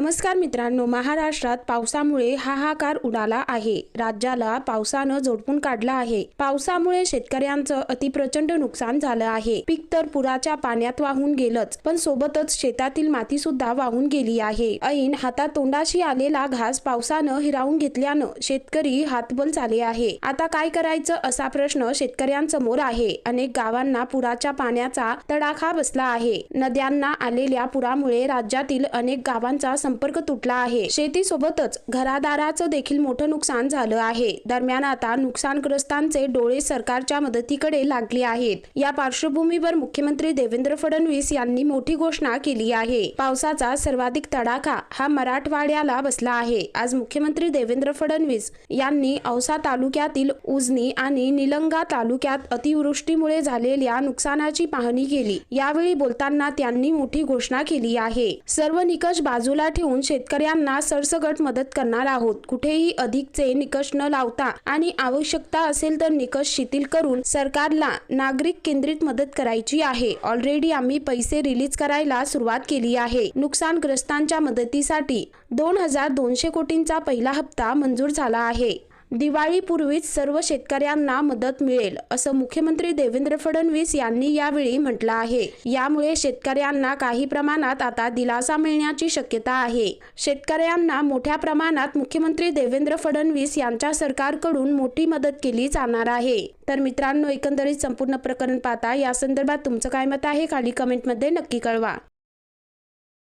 नमस्कार मित्रांनो महाराष्ट्रात पावसामुळे हाहाकार उडाला आहे. राज्याला पावसानं झोडपून काढला आहे. पावसामुळे शेतकऱ्यांचं अतिप्रचंड नुकसान झालं आहे. पीक तर पुराच्या पाण्यात वाहून गेलंच पण सोबतच शेतातील माती सुद्धा वाहून गेली आहे. ऐन हातातोंडाशी आलेला घास पावसानं हिरावून घेतल्यानं शेतकरी हातबल झाले आहे. आता काय करायचं असा प्रश्न शेतकऱ्यांसमोर आहे. अनेक गावांना पुराच्या पाण्याचा तडाखा बसला आहे. नद्यांना आलेल्या पुरामुळे राज्यातील अनेक गावांचा संपर्क तुटला आहे. शेतीसोबतच घरादाराचं देखील मोठं नुकसान झालं आहे. दरम्यान आता नुकसानग्रस्तांचे डोळे सरकारच्या मदतीकडे लागले आहेत. या पार्श्वभूमीवर मुख्यमंत्री देवेंद्र फडणवीस यांनी मोठी घोषणा केली आहे. पावसाचा सर्वाधिक तडाखा हा मराठवाड्याला बसला आहे. आज मुख्यमंत्री देवेंद्र फडणवीस यांनी औसा तालुक्यातील उजनी आणि निलंगा तालुक्यात अतिवृष्टीमुळे झालेल्या नुकसानाची पाहणी केली. यावेळी बोलताना त्यांनी मोठी घोषणा केली आहे. सर्व निकष बाजूला ठेवून शेतकऱ्यांना सरसगट मदत करणार आहोत. कुठेही अधिकचे निकष न लावता आणि आवश्यकता असेल तर निकष शिथिल करून सरकारला नागरिक केंद्रित मदत करायची आहे. ऑलरेडी आम्ही पैसे रिलीज करायला सुरुवात केली आहे. नुकसानग्रस्तांच्या मदतीसाठी दोन हजार दोनशे कोटींचा पहिला हप्ता मंजूर झाला आहे. दिवाळीपूर्वीच सर्व शेतकऱ्यांना मदत मिळेल असं मुख्यमंत्री देवेंद्र फडणवीस यांनी यावेळी म्हटलं आहे. यामुळे शेतकऱ्यांना काही प्रमाणात आता दिलासा मिळण्याची शक्यता आहे. शेतकऱ्यांना मोठ्या प्रमाणात मुख्यमंत्री देवेंद्र फडणवीस यांच्या सरकारकडून मोठी मदत केली जाणार आहे. तर मित्रांनो एकंदरीत संपूर्ण प्रकरण पाहता या संदर्भात तुमचं काय मत आहे? खाली कमेंटमध्ये नक्की कळवा.